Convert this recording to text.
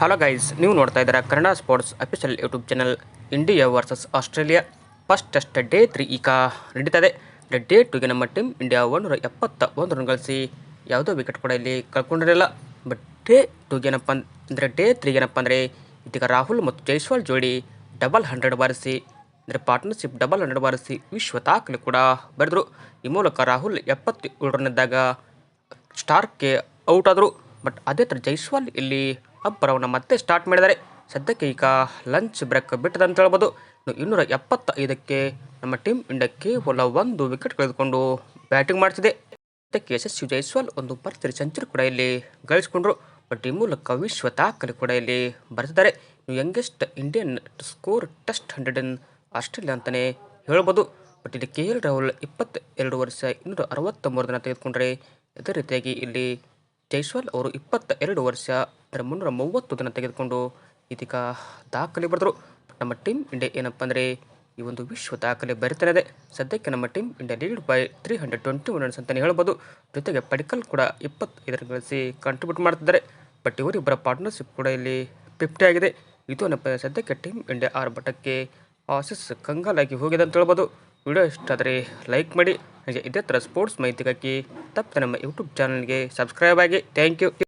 Hello guys ನೀವು ನೋಡ್ತಾ ಇದ್ದೀರಾ Kannada sports official YouTube channel India versus Australia first test day three ಈಗ ನಡೀತದೆ. ಡೇ ಟುಗೆ ನಮ್ಮ ಟೀಮ್ ಇಂಡಿಯಾ ಒಂದೂರ ಎಪ್ಪತ್ತ ಒಂದು ರನ್ ಗಳಿಸಿ ಯಾವುದೋ ವಿಕೆಟ್ ಕೂಡ ಇಲ್ಲಿ ಕಳ್ಕೊಂಡಿರಲಿಲ್ಲ. ಬಟ್ ಡೇ ಟುಗೆ ಏನಪ್ಪ ಅಂದರೆ ಡೇ ತ್ರೀಗೆ ಏನಪ್ಪ ಅಂದರೆ ಇದೀಗ ರಾಹುಲ್ ಮತ್ತು ಜೈಸ್ವಾಲ್ ಜೋಡಿ ಡಬಲ್ ಹಂಡ್ರೆಡ್ ಬಾರಿಸಿ, ಅಂದರೆ ಪಾರ್ಟ್ನರ್ಶಿಪ್ ಡಬಲ್ ಹಂಡ್ರೆಡ್ ಬಾರಿಸಿ ವಿಶ್ವ ದಾಖಲೆ ಕೂಡ ಬರೆದರು. ಈ ಮೂಲಕ ರಾಹುಲ್ ಎಪ್ಪತ್ತೇಳು ರನ್ ಇದ್ದಾಗ ಸ್ಟಾರ್ಕ್ಗೆ ಔಟ್ ಆದರು. ಬಟ್ ಅದೇ ಥರ ಜೈಸ್ವಾಲ್ ಇಲ್ಲಿ ಅಬ್ಬರವನ್ನು ಮತ್ತೆ ಸ್ಟಾರ್ಟ್ ಮಾಡಿದ್ದಾರೆ. ಸದ್ಯಕ್ಕೆ ಈಗ ಲಂಚ್ ಬ್ರೇಕ್ ಬಿಟ್ಟದಂತ ಹೇಳ್ಬೋದು. ಇನ್ನು ಇನ್ನೂರ ಎಪ್ಪತ್ತೈದಕ್ಕೆ ನಮ್ಮ ಟೀಮ್ ಇಂಡಿಯಾ ಕೇವಲ ಒಂದು ವಿಕೆಟ್ ಕಳೆದುಕೊಂಡು ಬ್ಯಾಟಿಂಗ್ ಮಾಡ್ತಿದೆ. ಅದಕ್ಕೆ ಯಶಸ್ವಿ ಜೈಸ್ವಾಲ್ ಒಂದು ಭರ್ಜರಿ ಸೆಂಚುರಿ ಕೂಡ ಇಲ್ಲಿ ಗಳಿಸ್ಕೊಂಡ್ರು. ಬಟ್ ಈ ಮೂಲಕ ವಿಶ್ವ ದಾಖಲೆ ಕೂಡ ಇಲ್ಲಿ ಬರ್ತಿದ್ದಾರೆ. Youngest Indian score test hundred in Australia ಅಂತಲೇ ಹೇಳ್ಬೋದು. ಬಟ್ ಇಲ್ಲಿ ಕೆ ಎಲ್ ರಾಹುಲ್ ಇಪ್ಪತ್ತೆರಡು ವರ್ಷ ಇನ್ನೂರ ಅರವತ್ತ ಮೂರು ದಿನ ತೆಗೆದುಕೊಂಡ್ರೆ ಅದೇ ರೀತಿಯಾಗಿ ಇಲ್ಲಿ ಜೈಸ್ವಾಲ್ ಅವರು ಇಪ್ಪತ್ತ ಎರಡು ವರ್ಷ ಅಂದರೆ ಮುನ್ನೂರ ಮೂವತ್ತು ದಿನ ತೆಗೆದುಕೊಂಡು ಇದೀಗ ದಾಖಲೆ ಬರೆದರು. ನಮ್ಮ ಟೀಮ್ ಇಂಡಿಯಾ ಏನಪ್ಪ ಅಂದರೆ ಈ ಒಂದು ವಿಶ್ವ ದಾಖಲೆ ಬರಿತಾ ಇದೆ ಸದ್ಯಕ್ಕೆ ನಮ್ಮ team India lead by three hundred twenty one runs ಅಂತಲೇ ಹೇಳ್ಬೋದು. ಜೊತೆಗೆ ಪಡಿಕಲ್ ಕೂಡ ಇಪ್ಪತ್ತೈದರ ಗಳಿಸಿ ಕಾಂಟ್ರಿಬ್ಯೂಟ್ ಮಾಡ್ತಿದ್ದಾರೆ. ಬಟ್ ಇವರಿಬ್ಬರ ಪಾರ್ಟ್ನರ್ಶಿಪ್ ಕೂಡ ಇಲ್ಲಿ ಫಿಫ್ಟಿ ಆಗಿದೆ. ಇದು ಏನಪ್ಪ ಸದ್ಯಕ್ಕೆ ಟೀಮ್ ಇಂಡಿಯಾ ಆರ್ ಬಟಕ್ಕೆ ಆಸಿಸ್ ಕಂಗಾಲಾಗಿ ಹೋಗಿದೆ ಅಂತ ಹೇಳ್ಬೋದು. ವಿಡಿಯೋ ಇಷ್ಟ ಆದರೆ ಲೈಕ್ ಮಾಡಿ. ಹಾಗೆ ಇದೇ ಥರ ಸ್ಪೋರ್ಟ್ಸ್ ಮಾಹಿತಿಗಾಗಿ ತಪ್ಪದೆ ನಮ್ಮ ಯೂಟ್ಯೂಬ್ ಚಾನಲ್ಗೆ ಸಬ್ಸ್ಕ್ರೈಬ್ ಆಗಿ. Thank you